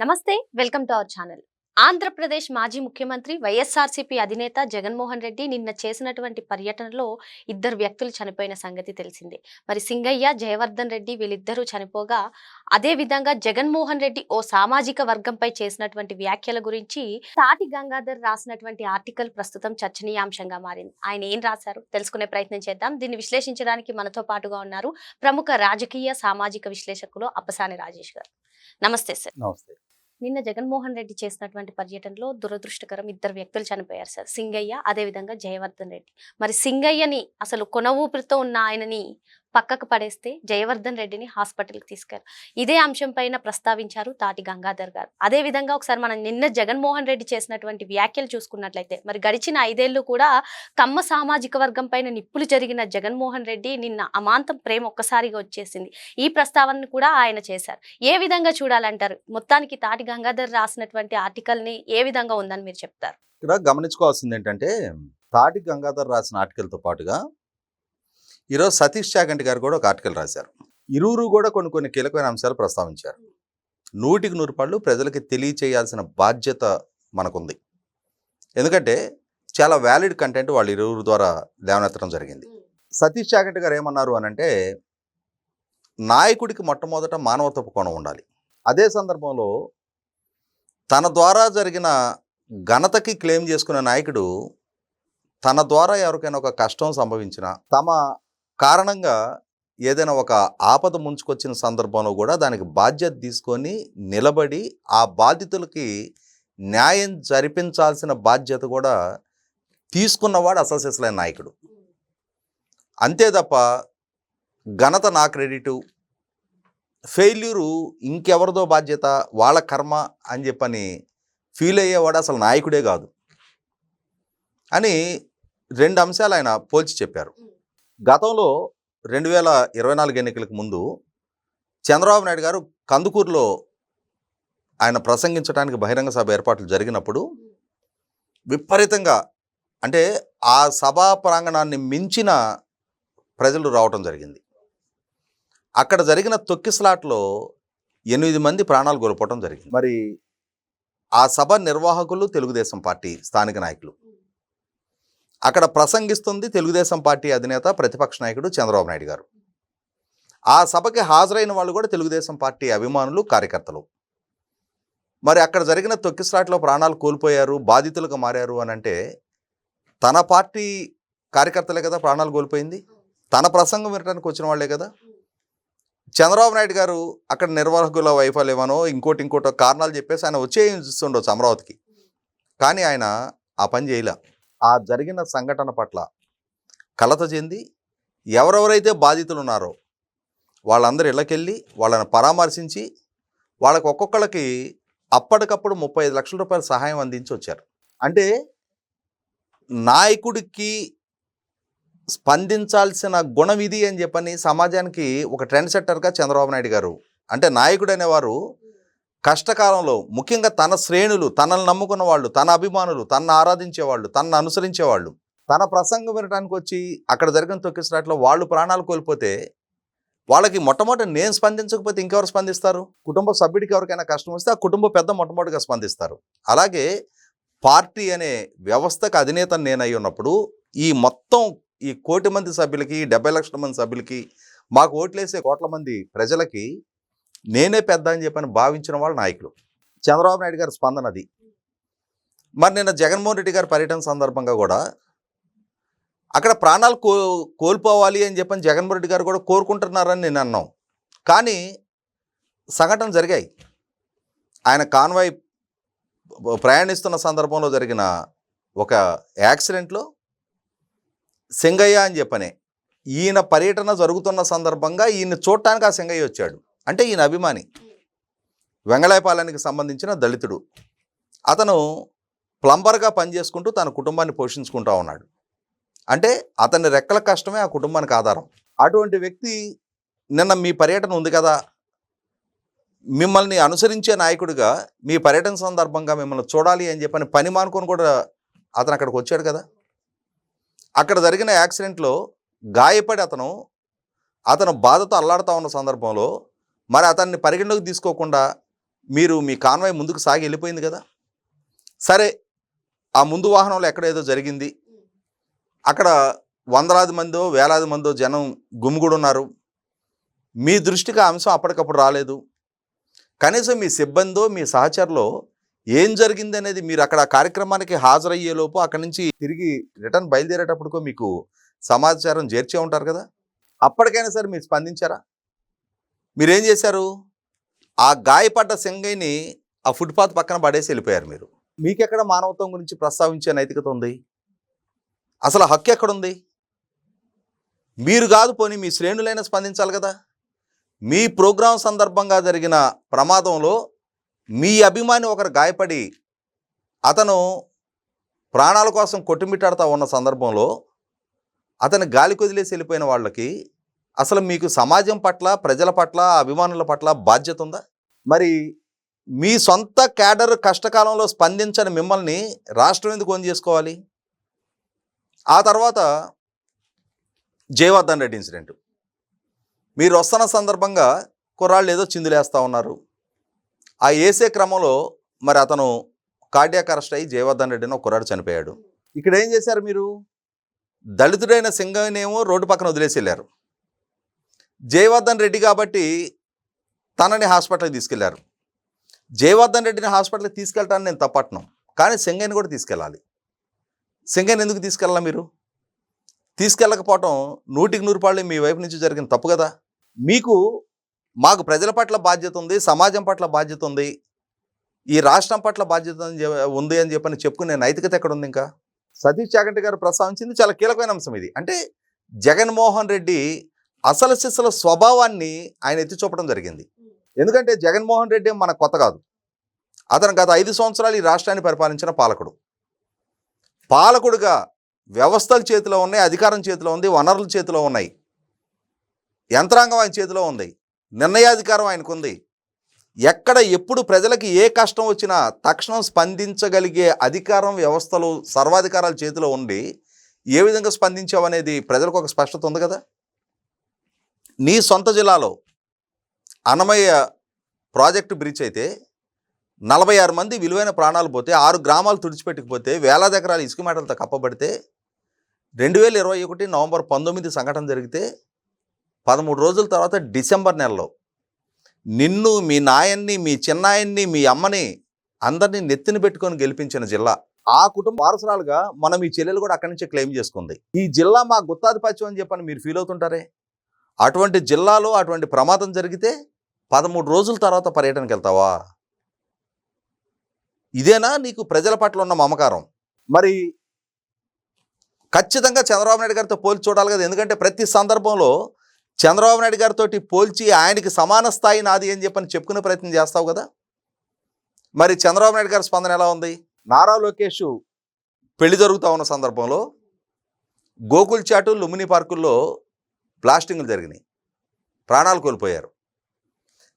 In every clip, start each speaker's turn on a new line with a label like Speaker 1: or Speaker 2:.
Speaker 1: నమస్తే welcome to our channel. Andhra Pradesh మాజీ ముఖ్యమంత్రి వైఎస్ఆర్సీపీ అధినేత జగన్మోహన్ రెడ్డి నిన్న చేసినటువంటి పర్యటనలో ఇద్దరు వ్యక్తులు చనిపోయిన సంగతి తెలిసిందే. మరి సింగయ్య జయవర్ధన్ రెడ్డి వీళ్ళిద్దరూ చనిపోగా అదే విధంగా జగన్మోహన్ రెడ్డి ఓ సామాజిక వర్గంపై చేసినటువంటి వ్యాఖ్యల గురించి తాటి గంగాధర్ రాసినటువంటి ఆర్టికల్ ప్రస్తుతం చర్చనీయాంశంగా మారింది. ఆయన ఏం రాశారు? తెలుసుకునే ప్రయత్నం చేద్దాం. దీన్ని విశ్లేషించడానికి మనతో పాటుగా ఉన్నారు ప్రముఖ రాజకీయ సామాజిక విశ్లేషకులు అప్పసాని రాజేష్ గారు. నమస్తే సార్.
Speaker 2: నమస్తే.
Speaker 1: నిన్న జగన్మోహన్ రెడ్డి చేసినటువంటి పర్యటనలో దురదృష్టకరం ఇద్దరు వ్యక్తులు చనిపోయారు సార్. సింగయ్య అదేవిధంగా జయవర్ధన్ రెడ్డి. మరి సింగయ్యని అసలు కొన ఊపిరితో ఉన్న ఆయనని పక్కకు పడేస్తే జయవర్ధన్ రెడ్డిని హాస్పిటల్కి తీసుకెళ్ళారు ఇదే అంశం పైన ప్రస్తావించారు తాటి గంగాధర్ గారు. అదే విధంగా ఒకసారి మనం నిన్న జగన్మోహన్ రెడ్డి చేసినటువంటి వ్యాఖ్యలు చూసుకున్నట్లయితే మరి గడిచిన ఐదేళ్ళు కూడా కమ్మ సామాజిక వర్గం పైన నిప్పులు జరిగిన జగన్మోహన్ రెడ్డి నిన్న అమాంతం ప్రేమ ఒక్కసారిగా వచ్చేసింది. ఈ ప్రస్తావనను కూడా ఆయన చేశారు. ఏ విధంగా చూడాలంటారు? మొత్తానికి తాటి గంగాధర్ రాసినటువంటి ఆర్టికల్ని ఏ విధంగా ఉందని మీరు చెప్తారు?
Speaker 2: ఇక్కడ గమనించుకోవాల్సింది ఏంటంటే తాటి గంగాధర్ రాసిన ఆర్టికల్తో పాటుగా ఈరోజు సతీష్ చాగంటి గారు కూడా ఒక ఆర్టికల్ రాశారు. ఇరువురు కూడా కొన్ని కొన్ని కీలకమైన అంశాలు ప్రస్తావించారు. నూటికి నూరు పళ్ళు ప్రజలకి తెలియచేయాల్సిన బాధ్యత మనకుంది. ఎందుకంటే చాలా వ్యాలిడ్ కంటెంట్ వాళ్ళు ఇరువురు ద్వారా లేవనెత్తడం జరిగింది. సతీష్ చాగంటి గారు ఏమన్నారు అని అంటే నాయకుడికి మొట్టమొదట మానవత్వపు కోణం ఉండాలి. అదే సందర్భంలో తన ద్వారా జరిగిన ఘనతకి క్లెయిమ్ చేసుకునే నాయకుడు తన ద్వారా ఎవరికైనా ఒక కష్టం సంభవించిన తమ కారణంగా ఏదైనా ఒక ఆపద ముంచుకొచ్చిన సందర్భంలో కూడా దానికి బాధ్యత తీసుకొని నిలబడి ఆ బాధితులకి న్యాయం జరిపించాల్సిన బాధ్యత కూడా తీసుకున్నవాడు అసలు నాయకుడు. అంతే తప్ప ఘనత నా క్రెడిటు ఫెయిల్యూరు ఇంకెవరిదో బాధ్యత వాళ్ళ కర్మ అని చెప్పని ఫీల్ అయ్యేవాడు అసలు నాయకుడే కాదు. అని రెండు అంశాలు ఆయన పోల్చి చెప్పారు. గతంలో రెండు వేల ఇరవై నాలుగు ఎన్నికలకు ముందు చంద్రబాబు నాయుడు గారు కందుకూరులో ఆయన ప్రసంగించడానికి బహిరంగ సభ ఏర్పాట్లు జరిగినప్పుడు విపరీతంగా అంటే ఆ సభా ప్రాంగణాన్ని మించిన ప్రజలు రావటం జరిగింది. అక్కడ జరిగిన తొక్కిసలాట్లో ఎనిమిది మంది ప్రాణాలు కోల్పోవటం జరిగింది. మరి ఆ సభ నిర్వాహకులు తెలుగుదేశం పార్టీ స్థానిక నాయకులు. అక్కడ ప్రసంగిస్తుంది తెలుగుదేశం పార్టీ అధినేత ప్రతిపక్ష నాయకుడు చంద్రబాబు నాయుడు గారు. ఆ సభకి హాజరైన వాళ్ళు కూడా తెలుగుదేశం పార్టీ అభిమానులు కార్యకర్తలు. మరి అక్కడ జరిగిన తొక్కిస్లాట్లో ప్రాణాలు కోల్పోయారు బాధితులుగా మారారు అని అంటే తన పార్టీ కార్యకర్తలే కదా ప్రాణాలు కోల్పోయింది? తన ప్రసంగం వినడానికి వచ్చిన వాళ్ళే కదా? చంద్రబాబు నాయుడు గారు అక్కడ నిర్వాహకుల వైఫల్యమనో ఇంకోటి ఇంకోటో కారణాలు చెప్పేసి ఆయన వచ్చే చూస్తుండొచ్చు అమరావతికి కానీ ఆయన ఆ పని చేయలే. ఆ జరిగిన సంఘటన పట్ల కలత చెంది ఎవరెవరైతే బాధితులు ఉన్నారో వాళ్ళందరూ ఇళ్ళకెళ్ళి వాళ్ళని పరామర్శించి వాళ్ళకి ఒక్కొక్కళ్ళకి అప్పటికప్పుడు ముప్పై ఐదు లక్షల రూపాయల సహాయం అందించి వచ్చారు. అంటే నాయకుడికి స్పందించాల్సిన గుణం ఇది అని చెప్పని సమాజానికి ఒక ట్రెండ్ సెట్టర్గా చంద్రబాబు నాయుడు గారు అంటే నాయకుడు అనేవారు కష్టకాలంలో ముఖ్యంగా తన శ్రేణులు తనను నమ్ముకున్న వాళ్ళు తన అభిమానులు తనను ఆరాధించేవాళ్ళు తనను అనుసరించేవాళ్ళు తన ప్రసంగం వినడానికి వచ్చి అక్కడ జరిగిన తొక్కిసినట్లో వాళ్ళు ప్రాణాలు కోల్పోతే వాళ్ళకి మొట్టమొదటి నేను స్పందించకపోతే ఇంకెవరు స్పందిస్తారు? కుటుంబ సభ్యుడికి ఎవరికైనా కష్టం వస్తే ఆ కుటుంబ పెద్ద మొట్టమొదటిగా స్పందిస్తారు. అలాగే పార్టీ అనే వ్యవస్థకు అధినేత నేనై ఉన్నప్పుడు ఈ మొత్తం ఈ కోటి మంది సభ్యులకి డెబ్బై లక్షల మంది సభ్యులకి మాకు ఓట్లేసే కోట్ల మంది ప్రజలకి నేనే పెద్ద అని చెప్పని భావించిన వాళ్ళ నాయకులు. చంద్రబాబు నాయుడు గారి స్పందన అది. మరి నిన్న జగన్మోహన్ రెడ్డి గారి పర్యటన సందర్భంగా కూడా అక్కడ ప్రాణాలు కో కోల్పోవాలి అని చెప్పని జగన్మోహన్ రెడ్డి గారు కూడా కోరుకుంటున్నారని నేను అన్నాం. కానీ సంఘటన జరిగాయి. ఆయన కాన్వాయ్ ప్రయాణిస్తున్న సందర్భంలో జరిగిన ఒక యాక్సిడెంట్లో సింగయ్య అని చెప్పనే ఈయన పర్యటన జరుగుతున్న సందర్భంగా ఈయన చూడటానికి ఆ సింగయ్య వచ్చాడు. అంటే ఈయన అభిమాని. వెంగళాయపాలెనికి సంబంధించిన దళితుడు. అతను ప్లంబర్గా పనిచేసుకుంటూ తన కుటుంబాన్ని పోషించుకుంటా ఉన్నాడు. అంటే అతని రెక్కల కష్టమే ఆ కుటుంబానికి ఆధారం. అటువంటి వ్యక్తి నిన్న మీ పర్యటన ఉంది కదా? మిమ్మల్ని అనుసరించే నాయకుడిగా మీ పర్యటన సందర్భంగా మిమ్మల్ని చూడాలి అని చెప్పని పని మానుకొని కూడా అతను అక్కడికి వచ్చాడు కదా? అక్కడ జరిగిన యాక్సిడెంట్లో గాయపడి అతను అతను బాధతో అల్లాడుతూ ఉన్న సందర్భంలో మరి అతన్ని పరిగణలోకి తీసుకోకుండా మీరు మీ కాన్వాయ్ ముందుకు సాగి వెళ్ళిపోయింది కదా? సరే ఆ ముందు వాహనంలో ఎక్కడ ఏదో జరిగింది. అక్కడ వందలాది మందో వేలాది మందో జనం గుమ్మిగూడు ఉన్నారు. మీ దృష్టికి ఆ అంశం అప్పటికప్పుడు రాలేదు. కనీసం మీ సిబ్బందో మీ సహచరులో ఏం జరిగింది అనేది మీరు అక్కడ కార్యక్రమానికి హాజరయ్యేలోపు అక్కడి నుంచి తిరిగి రిటర్న్ బయలుదేరేటప్పటికో మీకు సమాచారం చేర్చే ఉంటారు కదా? అప్పటికైనా సరే మీరు స్పందించారా? మీరేం చేశారు? ఆ గాయపడ్డ సింగయ్యని ఆ ఫుట్పాత్ పక్కన పడేసి వెళ్ళిపోయారు మీరు. మీకెక్కడ మానవత్వం గురించి ప్రస్తావించే నైతికత ఉంది? అసలు హక్కు ఎక్కడుంది? మీరు కాదు పోనీ మీ శ్రేణులైనా స్పందించాలి కదా? మీ ప్రోగ్రాం సందర్భంగా జరిగిన ప్రమాదంలో మీ అభిమాని ఒకరు గాయపడి అతను ప్రాణాల కోసం కొట్టుమిట్టాడుతూ ఉన్న సందర్భంలో అతను గాలి కొదిలేసి వెళ్ళిపోయిన వాళ్ళకి అసలు మీకు సమాజం పట్ల ప్రజల పట్ల అభిమానుల పట్ల బాధ్యత ఉందా? మరి మీ సొంత క్యాడర్ కష్టకాలంలో స్పందించని మిమ్మల్ని రాష్ట్రం ఎందుకు ఓన్ చేసుకోవాలి? ఆ తర్వాత జయవర్ధన్ రెడ్డి ఇన్సిడెంట్. మీరు వస్తున్న సందర్భంగా కుర్రాళ్ళు ఏదో చిందులేస్తూ ఉన్నారు. ఆ ఏసే క్రమంలో మరి అతను కార్డియాక్ అరెస్ట్ అయ్యి జయవర్ధన్ రెడ్డిని ఒక కుర్రాడు చనిపోయాడు. ఇక్కడ ఏం చేశారు మీరు? దళితుడైన సింగనేమో రోడ్డు పక్కన వదిలేసి వెళ్ళారు. జయవర్ధన్ రెడ్డి కాబట్టి తనని హాస్పిటల్కి తీసుకెళ్ళారు. జయవర్ధన్ రెడ్డిని హాస్పిటల్కి తీసుకెళ్ళటాన్ని నేను తప్పట్నం. కానీ సింగయ్యని కూడా తీసుకెళ్ళాలి. సింగయ్యని ఎందుకు తీసుకెళ్ళాలి మీరు? తీసుకెళ్ళకపోవటం నూటికి నూరు పాళ్ళు మీ వైపు నుంచి జరిగిన తప్పు కదా. మీకు మాకు ప్రజల పట్ల బాధ్యత ఉంది సమాజం పట్ల బాధ్యత ఉంది ఈ రాష్ట్రం పట్ల బాధ్యత అని ఉంది అని చెప్పని చెప్పుకునే నైతికత ఎక్కడ ఉంది ఇంకా? సతీష్ చాగంటి గారు ప్రస్తావించింది చాలా కీలకమైన అంశం ఇది. అంటే జగన్మోహన్ రెడ్డి అసలు సిసల స్వభావాన్ని ఆయన ఎత్తి చూపడం జరిగింది. ఎందుకంటే జగన్మోహన్ రెడ్డి మన కొత్త కాదు. అతను గత ఐదు సంవత్సరాలు ఈ రాష్ట్రాన్ని పరిపాలించిన పాలకుడు. పాలకుడుగా వ్యవస్థల చేతిలో ఉన్నాయి అధికారం చేతిలో ఉంది వనరుల చేతిలో ఉన్నాయి. యంత్రాంగం ఆయన చేతిలో ఉంది. నిర్ణయాధికారం ఆయనకు ఉంది ఎక్కడ ఎప్పుడు ప్రజలకి ఏ కష్టం వచ్చినా తక్షణం స్పందించగలిగే అధికారం వ్యవస్థలు సర్వాధికారాల చేతిలో ఉండి ఏ విధంగా స్పందించావనేది ప్రజలకు ఒక స్పష్టత ఉంది కదా? నీ సొంత జిల్లాలో అన్నమయ్య ప్రాజెక్టు బ్రిడ్జ్ అయితే నలభై ఆరు మంది విలువైన ప్రాణాలు పోతే ఆరు గ్రామాలు తుడిచిపెట్టుకుపోతే వేలాది ఎకరాలు ఇసుక మేటలతో కప్పబడితే రెండు వేల ఇరవై ఒకటి నవంబర్ పంతొమ్మిది సంఘటన జరిగితే పదమూడు రోజుల తర్వాత డిసెంబర్ నెలలో నిన్ను మీ నాయన్ని మీ చిన్నాయన్ని మీ అమ్మని అందరినీ నెత్తిన పెట్టుకొని గెలిపించిన జిల్లా. ఆ కుటుంబ వారసురాలుగా మనం ఈ చెల్లెలు కూడా అక్కడి నుంచే క్లెయిమ్ చేసుకుంది. ఈ జిల్లా మా గుత్తాధిపత్యం అని చెప్పని మీరు ఫీల్ అవుతుంటారే? అటువంటి జిల్లాలో అటువంటి ప్రమాదం జరిగితే పదమూడు రోజుల తర్వాత పర్యటనకి వెళ్తావా? ఇదేనా నీకు ప్రజల పట్ల ఉన్న మమకారం? మరి ఖచ్చితంగా చంద్రబాబు నాయుడు గారితో పోల్చి చూడాలి కదా. ఎందుకంటే ప్రతి సందర్భంలో చంద్రబాబు నాయుడు గారితో పోల్చి ఆయనకి సమాన స్థాయి నాది అని చెప్పని చెప్పుకునే ప్రయత్నం చేస్తావు కదా. మరి చంద్రబాబు నాయుడు గారి స్పందన ఎలా ఉంది? నారా లోకేష్ పెళ్ళి జరుగుతూ ఉన్న సందర్భంలో గోకుల్ చాటు లుమిని పార్కుల్లో బ్లాస్టింగ్లు జరిగినాయి. ప్రాణాలు కోల్పోయారు.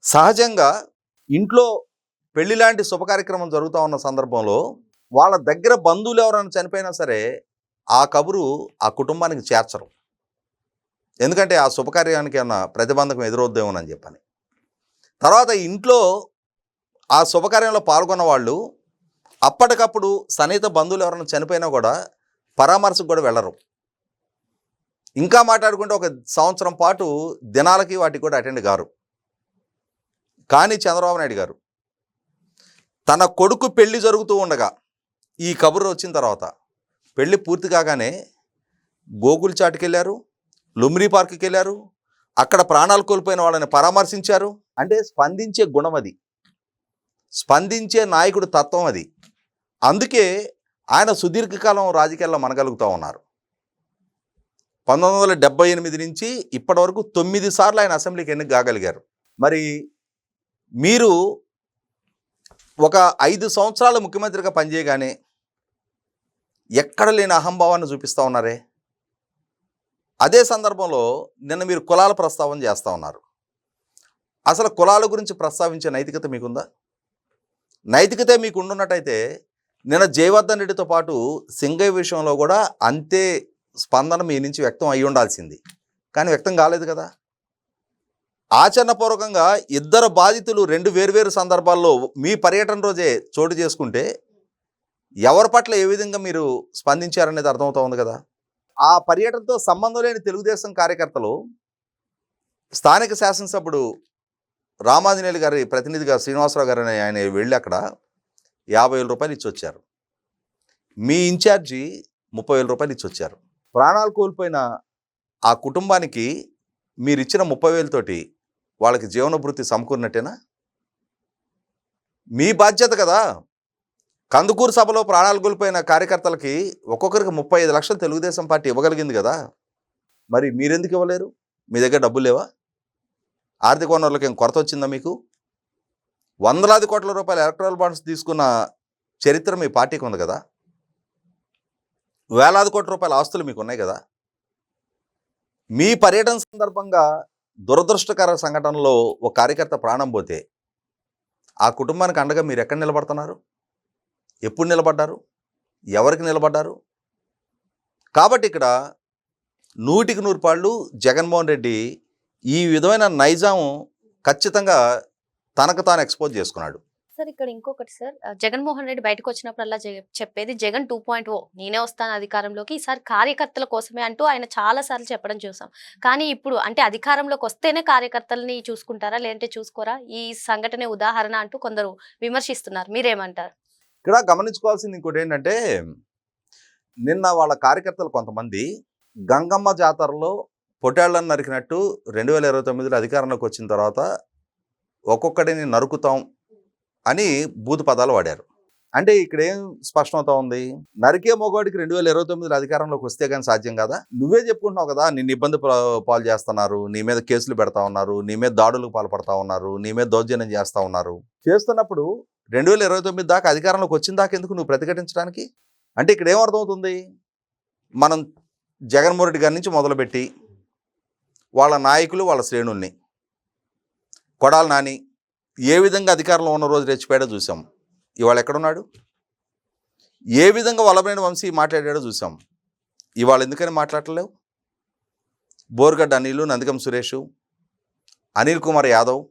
Speaker 2: సహజంగా ఇంట్లో పెళ్ళి లాంటి శుభ కార్యక్రమం జరుగుతూ ఉన్న సందర్భంలో వాళ్ళ దగ్గర బంధువులు ఎవరైనా చనిపోయినా సరే ఆ కబురు ఆ కుటుంబానికి చేర్చరు. ఎందుకంటే ఆ శుభకార్యానికి ఏమన్నా ప్రతిబంధకం ఎదురవుద్దేమోనని చెప్పని. తర్వాత ఇంట్లో ఆ శుభకార్యంలో పాల్గొన్న వాళ్ళు అప్పటికప్పుడు సన్నిహిత బంధువులు ఎవరైనా చనిపోయినా కూడా పరామర్శకు కూడా వెళ్ళరు. ఇంకా మాట్లాడుకుంటే ఒక సంవత్సరం పాటు దినాలకి వాటికి కూడా అటెండ్ గారు కానీ చంద్రబాబు నాయుడు గారు తన కొడుకు పెళ్ళి జరుగుతూ ఉండగా ఈ కబురు వచ్చిన తర్వాత పెళ్ళి పూర్తి కాగానే గోకుల్ చాటుకి వెళ్ళారు లుమ్రీ పార్క్కి వెళ్ళారు అక్కడ ప్రాణాలు కోల్పోయిన వాళ్ళని పరామర్శించారు. అంటే స్పందించే గుణం అది. స్పందించే నాయకుడు తత్వం అది. అందుకే ఆయన సుదీర్ఘకాలం రాజకీయాల్లో మనగలుగుతూ ఉన్నారు. పంతొమ్మిది వందల డెబ్బై ఎనిమిది నుంచి ఇప్పటి వరకు తొమ్మిది సార్లు ఆయన అసెంబ్లీకి ఎన్నిక కాగలిగారు. మరి మీరు ఒక ఐదు సంవత్సరాలు ముఖ్యమంత్రిగా పనిచేయగానే ఎక్కడ లేని అహంభావాన్ని చూపిస్తూ ఉన్నారే? అదే సందర్భంలో నిన్న మీరు కులాల ప్రస్తావన చేస్తూ ఉన్నారు. అసలు కులాల గురించి ప్రస్తావించే నైతికత మీకుందా? నైతికత మీకు ఉండున్నట్టయితే నిన్న జయవర్ధన్ రెడ్డితో పాటు సింగయ్య విషయంలో కూడా అంతే స్పందన మీ నుంచి వ్యక్తం అయి ఉండాల్సింది. కానీ వ్యక్తం కాలేదు కదా. ఆచరణపూర్వకంగా ఇద్దరు బాధితులు రెండు వేర్వేరు సందర్భాల్లో మీ పర్యటన రోజే చోటు చేసుకుంటే ఎవరి పట్ల ఏ విధంగా మీరు స్పందించారనేది అర్థమవుతుంది కదా. ఆ పర్యటనతో సంబంధం లేని తెలుగుదేశం కార్యకర్తలు స్థానిక శాసనసభ్యుడు రామాంజనేయులు గారి ప్రతినిధిగా శ్రీనివాసరావు గారు ఆయన వెళ్ళి అక్కడ యాభై వేల రూపాయలు ఇచ్చి వచ్చారు మీ ఇన్ఛార్జి ముప్పై వేల రూపాయలు ఇచ్చి వచ్చారు ప్రాణాలు కోల్పోయిన ఆ కుటుంబానికి మీరు ఇచ్చిన ముప్పై వేలతోటి వాళ్ళకి జీవనభృతి సమకూరినట్టేనా? మీ బాధ్యత కదా! కందుకూరు సభలో ప్రాణాలు కోల్పోయిన కార్యకర్తలకి ఒక్కొక్కరికి ముప్పై ఐదు లక్షలు తెలుగుదేశం పార్టీ ఇవ్వగలిగింది కదా! మరి మీరెందుకు ఇవ్వలేరు? మీ దగ్గర డబ్బులు లేవా? ఆర్థిక వనరులకు ఏం కొరత వచ్చిందా మీకు? వందలాది కోట్ల రూపాయల ఎలక్ట్రల్ బాండ్స్ తీసుకున్న చరిత్ర మీ పార్టీకి ఉంది కదా! వేలాది కోట్ల రూపాయల ఆస్తులు మీకు ఉన్నాయి కదా. మీ పర్యటన సందర్భంగా దురదృష్టకర సంఘటనలో ఒక కార్యకర్త ప్రాణం పోతే ఆ కుటుంబానికి అండగా మీరు ఎక్కడ నిలబడుతున్నారు? ఎప్పుడు నిలబడ్డారు? ఎవరికి నిలబడ్డారు? కాబట్టి ఇక్కడ నూటికి నూరు పాళ్ళు జగన్మోహన్ రెడ్డి ఈ విధమైన నైజాం ఖచ్చితంగా తనకు తాను ఎక్స్పోజ్ చేసుకున్నాడు.
Speaker 1: సార్ ఇక్కడ ఇంకొకటి సార్. జగన్మోహన్ రెడ్డి బయటకు వచ్చినప్పుడల్లా జగ- చెప్పేది జగన్ టూ పాయింట్ ఓ. నేనే వస్తాను అధికారంలోకి. ఈసారి కార్యకర్తల కోసమే అంటూ ఆయన చాలా సార్లు చెప్పడం చూసాం. కానీ ఇప్పుడు అంటే అధికారంలోకి వస్తేనే కార్యకర్తలని చూసుకుంటారా లేదంటే చూసుకోరా? ఈ సంఘటనే ఉదాహరణ అంటూ కొందరు విమర్శిస్తున్నారు. మీరేమంటారు?
Speaker 2: ఇక్కడ గమనించుకోవాల్సింది ఇంకోటి ఏంటంటే నిన్న వాళ్ళ కార్యకర్తలు కొంతమంది గంగమ్మ జాతరలో పొట్టాళ్ళని నరికినట్టు రెండు వేల ఇరవై తొమ్మిదిలో అధికారంలోకి వచ్చిన తర్వాత ఒక్కొక్కడిని నరుకుతాం అని బూతు పదాలు వాడారు. అంటే ఇక్కడ ఏం స్పష్టమవుతా ఉంది? నరికే మొగోడికి రెండు వేల ఇరవై తొమ్మిదిలో అధికారంలోకి వస్తే కానీ సాధ్యం కదా? నువ్వే చెప్పుకుంటున్నావు కదా నిన్ను ఇబ్బంది పాలు చేస్తున్నారు నీ మీద కేసులు పెడతా ఉన్నారు నీ మీద దాడులకు పాల్పడతా ఉన్నారు నీ మీద దౌర్జన్యం చేస్తూ ఉన్నారు. చేస్తున్నప్పుడు రెండు వేల ఇరవై తొమ్మిది దాకా అధికారంలోకి వచ్చిన దాకా ఎందుకు నువ్వు ప్రతిఘటించడానికి? అంటే ఇక్కడ ఏం అర్థమవుతుంది? మనం జగన్మోహన్ రెడ్డి గారి నుంచి మొదలుపెట్టి వాళ్ళ నాయకులు వాళ్ళ శ్రేణుల్ని కొడాలి నాని ఏ విధంగా అధికారంలో ఉన్న రోజు రెచ్చిపోయాడో చూసాం. ఇవాళ ఎక్కడున్నాడు? ఏ విధంగా వల్లభనేని వంశీ మాట్లాడాడో చూసాం. ఇవాళ ఎందుకని మాట్లాడలేవు బోర్గడ్డ అనిలు నందికం సురేష్ అనిల్ కుమార్ యాదవ్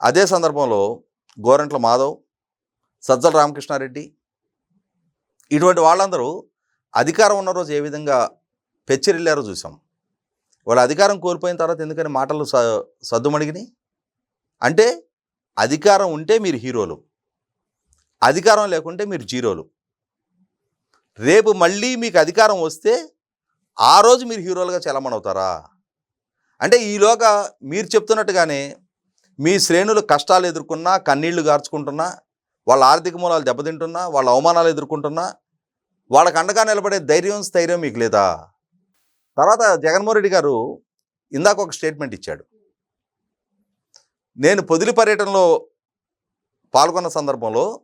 Speaker 2: అదే సందర్భంలో గోరంట్ల మాధవ్ సజ్జల రామకృష్ణారెడ్డి ఇటువంటి వాళ్ళందరూ అధికారం ఉన్న రోజు ఏ విధంగా పెచ్చిరిల్లారో చూసాం. వాళ్ళ అధికారం కోల్పోయిన తర్వాత ఎందుకని మాటలు స సద్దుమణిగినాయి అంటే అధికారం ఉంటే మీరు హీరోలు. అధికారం లేకుంటే మీరు జీరోలు. రేపు మళ్ళీ మీకు అధికారం వస్తే ఆ రోజు మీరు హీరోలుగా చలమణవుతారా అంటే ఈలోగా మీరు చెప్తున్నట్టుగానే మీ శ్రేణులు కష్టాలు ఎదుర్కొన్నా కన్నీళ్ళు గార్చుకుంటున్నా వాళ్ళ ఆర్థిక మూలాలు దెబ్బతింటున్నా వాళ్ళ అవమానాలు ఎదుర్కొంటున్నా వాళ్ళకు అండగా నిలబడే ధైర్యం స్థైర్యం మీకు లేదా? తర్వాత జగన్మోహన్ రెడ్డి గారు ఇందాక ఒక స్టేట్మెంట్ ఇచ్చాడు. నేను పొదిలి పర్యటనలో పాల్గొన్న సందర్భంలో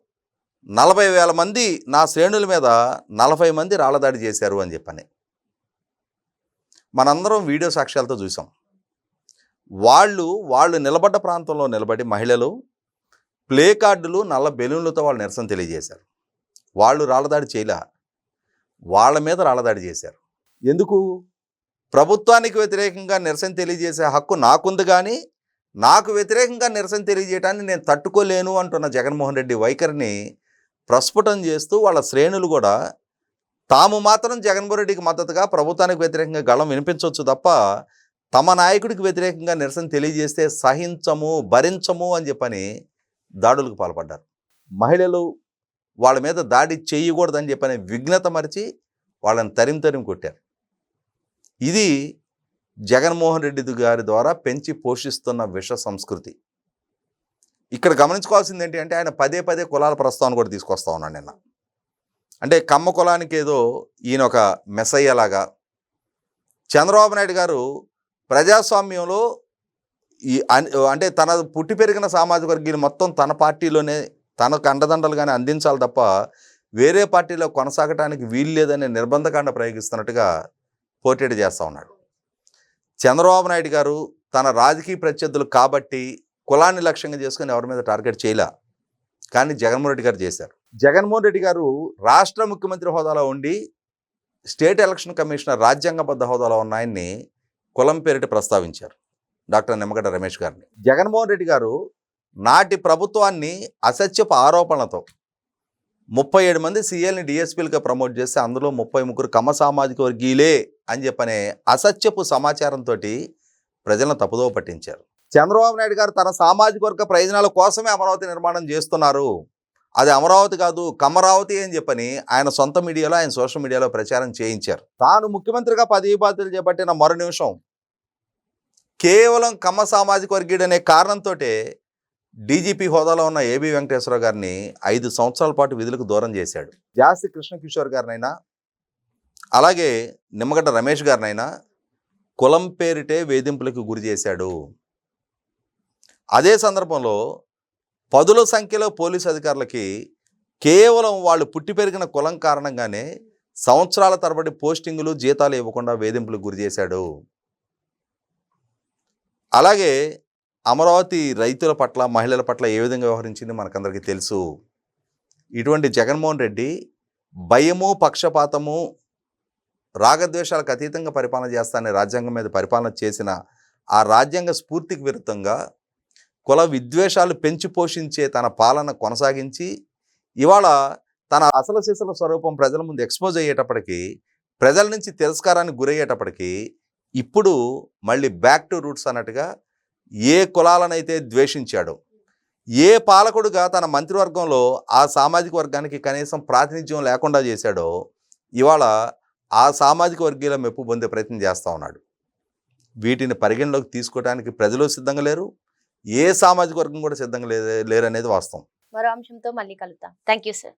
Speaker 2: నలభై వేల మంది నా శ్రేణుల మీద నలభై మంది రాళ్ళదాడి చేశారు అని చెప్పని. మనందరం వీడియో సాక్ష్యాలతో చూసాం వాళ్ళు వాళ్ళు నిలబడ్డ ప్రాంతంలో నిలబడి మహిళలు ప్లే కార్డులు నల్ల బెలూన్లతో వాళ్ళు నిరసన తెలియజేశారు. వాళ్ళు రాళ్ళదాడి చేయలే. వాళ్ళ మీద రాళ్ళదాడి చేశారు. ఎందుకు? ప్రభుత్వానికి వ్యతిరేకంగా నిరసన తెలియజేసే హక్కు నాకుంది కానీ నాకు వ్యతిరేకంగా నిరసన తెలియజేయటాన్ని నేను తట్టుకోలేను అంటున్న జగన్మోహన్ రెడ్డి వైఖరిని ప్రస్ఫుటం చేస్తూ వాళ్ళ శ్రేణులు కూడా తాము మాత్రం జగన్మోహన్ రెడ్డికి మద్దతుగా ప్రభుత్వానికి వ్యతిరేకంగా గళం వినిపించవచ్చు తప్ప తమ నాయకుడికి వ్యతిరేకంగా నిరసన తెలియజేస్తే సహించము భరించము అని చెప్పని దాడులకు పాల్పడ్డారు. మహిళలు వాళ్ళ మీద దాడి చేయకూడదని చెప్పని విఘ్నత మరిచి వాళ్ళని తరిం తరిం కొట్టారు. ఇది జగన్మోహన్ రెడ్డి గారి ద్వారా పెంచి పోషిస్తున్న విష సంస్కృతి. ఇక్కడ గమనించుకోవాల్సింది ఏంటి అంటే ఆయన పదే పదే కులాల ప్రస్తావన కూడా తీసుకొస్తా ఉన్నాడు నిన్న. అంటే కమ్మ కులానికి ఏదో ఈయన ఒక మెసయ్యలాగా చంద్రబాబు నాయుడు గారు ప్రజాస్వామ్యంలో ఈ అంటే తన పుట్టి పెరిగిన సామాజిక వర్గీయులు మొత్తం తన పార్టీలోనే తనకు అండదండలుగానే అందించాలి తప్ప వేరే పార్టీలో కొనసాగటానికి వీలు లేదనే నిర్బంధకాండ ప్రయోగిస్తున్నట్టుగా పోటీడు చేస్తూ ఉన్నాడు. చంద్రబాబు నాయుడు గారు తన రాజకీయ ప్రత్యర్థులు కాబట్టి కులాన్ని లక్ష్యంగా చేసుకుని ఎవరి మీద టార్గెట్ చేయలే. కానీ జగన్మోహన్ రెడ్డి గారు చేశారు. జగన్మోహన్ రెడ్డి గారు రాష్ట్ర ముఖ్యమంత్రి హోదాలో ఉండి స్టేట్ ఎలక్షన్ కమిషనర్ రాజ్యాంగబద్ధ హోదాలో ఉన్న ఆయన్ని కులం పేరిట ప్రస్తావించారు. డాక్టర్ నిమ్మగడ్డ రమేష్ గారిని. జగన్మోహన్ రెడ్డి గారు నాటి ప్రభుత్వాన్ని అసత్యపు ఆరోపణలతో ముప్పై ఏడు మంది సీఎల్ని డిఎస్పీలుగా ప్రమోట్ చేస్తే అందులో ముప్పై ముగ్గురు కమ సామాజిక వర్గీయులే అని చెప్పనే అసత్యపు సమాచారంతో ప్రజలను తప్పుదోవ పట్టించారు. చంద్రబాబు నాయుడు గారు తన సామాజిక వర్గ ప్రయోజనాల కోసమే అమరావతి నిర్మాణం చేస్తున్నారు. అది అమరావతి కాదు కమరావతి అని చెప్పని ఆయన సొంత మీడియాలో ఆయన సోషల్ మీడియాలో ప్రచారం చేయించారు. తాను ముఖ్యమంత్రిగా పదవి బాధ్యతలు చేపట్టిన మరో నిమిషం. కేవలం కమ్మ సామాజిక వర్గీయుడు అనే కారణంతో డీజీపీ హోదాలో ఉన్న ఏబి వెంకటేశ్వరరావు గారిని ఐదు సంవత్సరాల పాటు విధులకు దూరం చేశాడు. జాస్తి కృష్ణకిషోర్ గారినైనా అలాగే నిమ్మగడ్డ రమేష్ గారినైనా కులం పేరిటే వేధింపులకు గురి చేశాడు. అదే సందర్భంలో పదుల సంఖ్యలో పోలీసు అధికారులకి కేవలం వాళ్ళు పుట్టి పెరిగిన కులం కారణంగానే సంవత్సరాల తరబడి పోస్టింగులు జీతాలు ఇవ్వకుండా వేధింపులకు గురి చేశాడు. అలాగే అమరావతి రైతుల పట్ల మహిళల పట్ల ఏ విధంగా వ్యవహరించింది మనకందరికీ తెలుసు. ఇటువంటి జగన్మోహన్ రెడ్డి భయము పక్షపాతము రాగద్వేషాలకు అతీతంగా పరిపాలన చేస్తానని రాజ్యాంగం మీద పరిపాలన చేసిన ఆ రాజ్యాంగ స్ఫూర్తికి విరుద్ధంగా కుల విద్వేషాలు పెంచి పోషించే తన పాలన కొనసాగించి ఇవాళ తన అసలు సిసల స్వరూపం ప్రజల ముందు ఎక్స్పోజ్ అయ్యేటప్పటికీ ప్రజల నుంచి తిరస్కారానికి గురయ్యేటప్పటికీ ఇప్పుడు మళ్ళీ బ్యాక్ టు రూట్స్ అన్నట్టుగా ఏ కులాలనైతే ద్వేషించాడో ఏ పాలకుడుగా తన మంత్రివర్గంలో ఆ సామాజిక వర్గానికి కనీసం ప్రాతినిధ్యం లేకుండా చేశాడో ఇవాళ ఆ సామాజిక వర్గీయుల మెప్పు పొందే ప్రయత్నం చేస్తూ ఉన్నాడు. వీటిని పరిగణలోకి తీసుకోవడానికి ప్రజలు సిద్ధంగా లేరు. ఏ సామాజిక వర్గం కూడా సిద్ధంగా లేరు లేరనేది వాస్తవం.
Speaker 1: మరో అంశంతో మళ్ళీ కలుద్దాం. Thank you sir.